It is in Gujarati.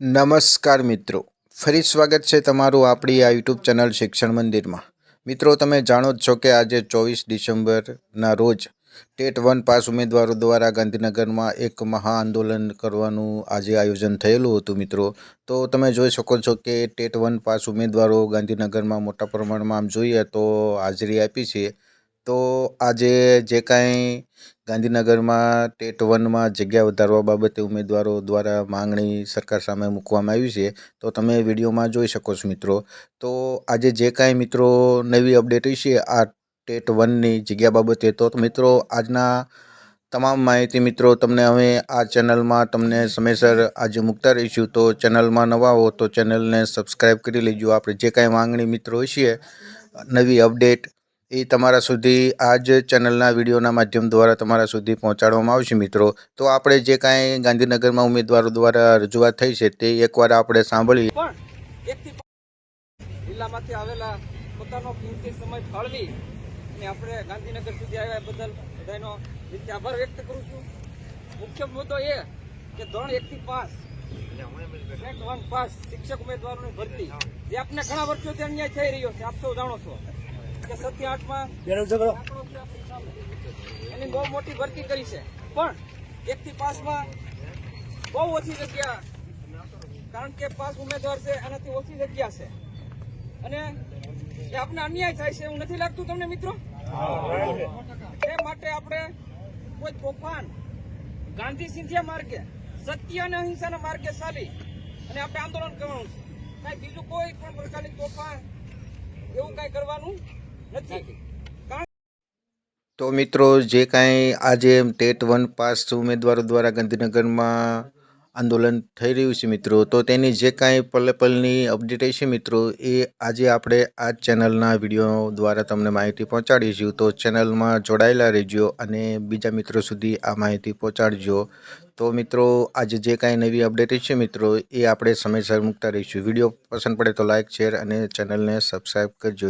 નમસ્કાર મિત્રો. ફરી સ્વાગત છે તમારું આપણી આ યુટ્યુબ ચેનલ શિક્ષણ મંદિરમાં. મિત્રો, તમે જાણો જ છો કે આજે ચોવીસ ડિસેમ્બરના રોજ ટેટ વન પાસ ઉમેદવારો દ્વારા ગાંધીનગરમાં એક મહા આંદોલન કરવાનું આજે આયોજન થયેલું હતું મિત્રો. તો તમે જોઈ શકો છો કે ટેટ વન પાસ ઉમેદવારો ગાંધીનગરમાં મોટા પ્રમાણમાં આમ જોઈએ તો હાજરી આપી છે. તો આજે જે કાંઈ ગાંધીનગરમાં ટેટ વનમાં જગ્યા વધારવા બાબતે ઉમેદવારો દ્વારા માંગણી સરકાર સામે મૂકવામાં આવી છે, તો તમે વિડીયોમાં જોઈ શકો છો મિત્રો. તો આજે જે કાંઈ મિત્રો નવી અપડેટ છે આ ટેટ વનની જગ્યા બાબતે, તો મિત્રો આજના તમામ માહિતી મિત્રો તમને હવે આ ચેનલમાં તમને સમયસર આજે મૂકતા રહીશું. તો ચેનલમાં નવા હો તો ચેનલને સબસ્ક્રાઈબ કરી લેજો. આપણે જે કાંઈ માંગણી મિત્રો હશે નવી અપડેટ એ તમારા સુધી આ જ ચેનલના વિડીયોના માધ્યમ દ્વારા તમારા સુધી પહોંચાડવામાં આવશે, મિત્રો. તો આપણે જે કાંઈ ગાંધીનગરમાં ઉમેદવારો દ્વારા રજૂઆત થઈ છે તે એકવાર આપણે સાંભળીએ. પાંચ જિલ્લામાંથી આવેલા પોતાનો કિંમતી સમય ફાળવી અને આપણે ગાંધીનગર સુધી આવ્યા બદલ બધાનો રીતે આભાર વ્યક્ત કરું છું. મુખ્ય મુદ્દો એ કે ધોરણ એકથી પાંચ ટેટ વન પાસ શિક્ષક ઉમેદવારોની ભરતી, જે આપને ઘણા વર્ષોથી અન્યાય થઈ રહ્યો છે, આપ સૌ જાણો છો. કે સત્ય આઠમાં. એની બહુ મોટી ભરતી કરી છે. પણ એકથી પાંચમાં બહુ ઓછી જગ્યા. કારણ કે પાસ ઉમેદવાર છે એનાથી ઓછી જગ્યા છે. અને એ આપણે અન્યાય થાય છે એવું નથી લાગતું તમને મિત્રો? એ માટે આપણે કોઈ તોફાન ગાંધી સિંધિયા માર્ગે સત્ય અને અહિંસાના માર્ગે ચાલી અને આપણે આંદોલન કરવાનું છે. કાંઈ બીજું કોઈ પણ પ્રકારની તોફાન એવું કાંઈ કરવાનું તો મિત્રો, જે કાંઈ આજે ટેટ વન પાસ ઉમેદવારો દ્વારા ગાંધીનગરમાં આંદોલન થઈ રહ્યું છે મિત્રો, તો તેની જે કાંઈ પલે પલની અપડેટ છે મિત્રો, એ આજે આપણે આ ચેનલના વીડિયો દ્વારા તમને માહિતી પહોંચાડીશું. તો ચેનલમાં જોડાયેલા રહેજો અને બીજા મિત્રો સુધી આ માહિતી પહોંચાડજો. તો મિત્રો, આજે જે કાંઈ નવી અપડેટ છે મિત્રો, એ આપણે સમયસર મૂકતા રહીશું. વીડિયો પસંદ પડે તો લાઇક શેર અને ચેનલને સબસ્ક્રાઈબ કરજો.